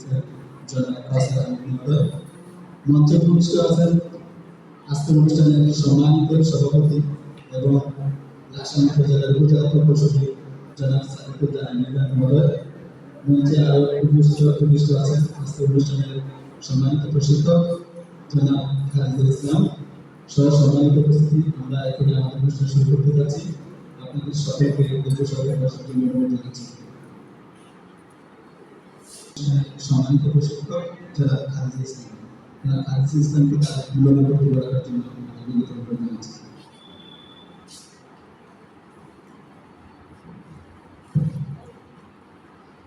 দিয়েছেন জনাব মঞ্চে উপবিষ্ট আছেন আজকের অনুষ্ঠানের সম্মানিত সভাপতি এবং লাকসাম উপজেলার উপজেলা প্রকৌশলী মঞ্চে আরও উপবিষ্ট উপবিষ্ট আছেন আজকের অনুষ্ঠানের সম্মানিত প্রশিক্ষক জনাব খালিদুল ইসলাম। আমরা এখানে আমাদের অনুষ্ঠান শুরু করতে যাচ্ছি। আপনাদের সকলকে সবাই বসার জন্য জানাচ্ছি। সম্মানিত প্রশিক্ষক যারা খালিদ ইসলাম যারা খালিদ ইসলামকে তার মূল্যবান বক্তব্য রাখার জন্য অনুরোধ জানাচ্ছি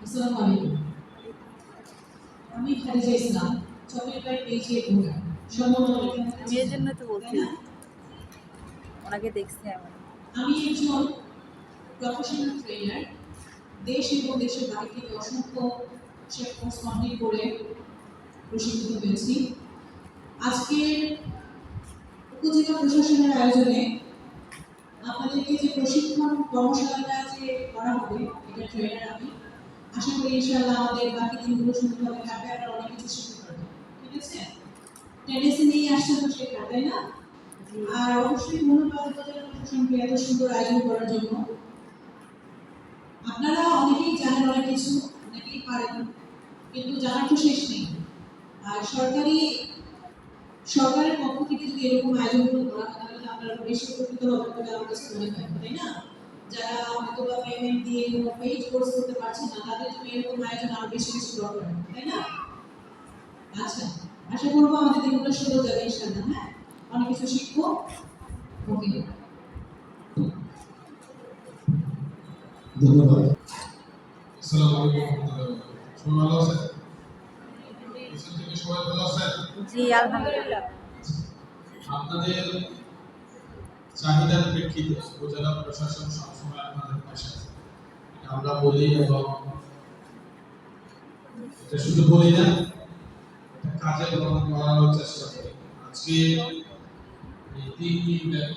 আসসালামু আলাইকুম। আমি খাদিজা ইসলাম চকলেট পেয়েছি ভূমিকা সম্মানিত জন্য তো বলছি। ওনাকে দেখছি আমি আমি একজন প্রফেশনাল ট্রেনার দেশ এবং দেশের বাইরে থেকে অসংখ্য কোর্স কমপ্লিট করে প্রশিক্ষিত হয়েছি। আজকে উপজেলা প্রশাসনের আয়োজনে আপনাদেরকে যে প্রশিক্ষণ কর্মশালাটা যে করা হবে এটা ট্রেনার আমি আশা করি ইনশাআল্লাহ আমাদের বাকি দিনগুলো সুন্দরভাবে কাটবে আর অনেক কিছু শিখতে পারবে। ঠিক আছে? টেনিসে নিয়ে আসছেন তো শেখা তাই না? আর অবশ্যই ধন্যবাদ উপজেলা প্রশাসনকে এত সুন্দর আয়োজন করার জন্য। আপনারা অনেকেই জানেন অনেক কিছু অনেকেই পারেন। কিন্তু জানার তো শেষ নেই আর সরকারি, সরকারের পক্ষ থেকে যদি এরকম আয়োজনগুলো করা হয়, তাহলে আপনারা বেশি উপকৃত হবেন বলে আমার মনে হয়, তাই না? যারা হয়তো বা পেমেন্ট দিয়ে কোনো পেজ কোর্স করতে পারছেন না, তাদের জন্য এরকম আয়োজন আরও বেশি বেশি দরকার, তাই না? আচ্ছা আশা করব আমাদের দিনগুলো সুন্দর যাবে, ইনশাআল্লাহ হ্যাঁ? অনেক কিছু শিখব। ধন্যবাদ। আসসালামু আলাইকুম ওয়া রাহমাতুল্লাহি ওয়া বারাকাতুহু। সবাই ভালো আছেন? সবাই ভালো আছেন? জি আলহামদুলিল্লাহ আপনাদের চাহিদার প্রেক্ষিতে উপজেলা প্রশাসন সবসময় আপনাদের পাশে আছে আমরা বলি এবং এটা শুধু বলি না এটা কাজে গ্রহণ করার চেষ্টা করি আজকে এই তিন দিন ব্যাপী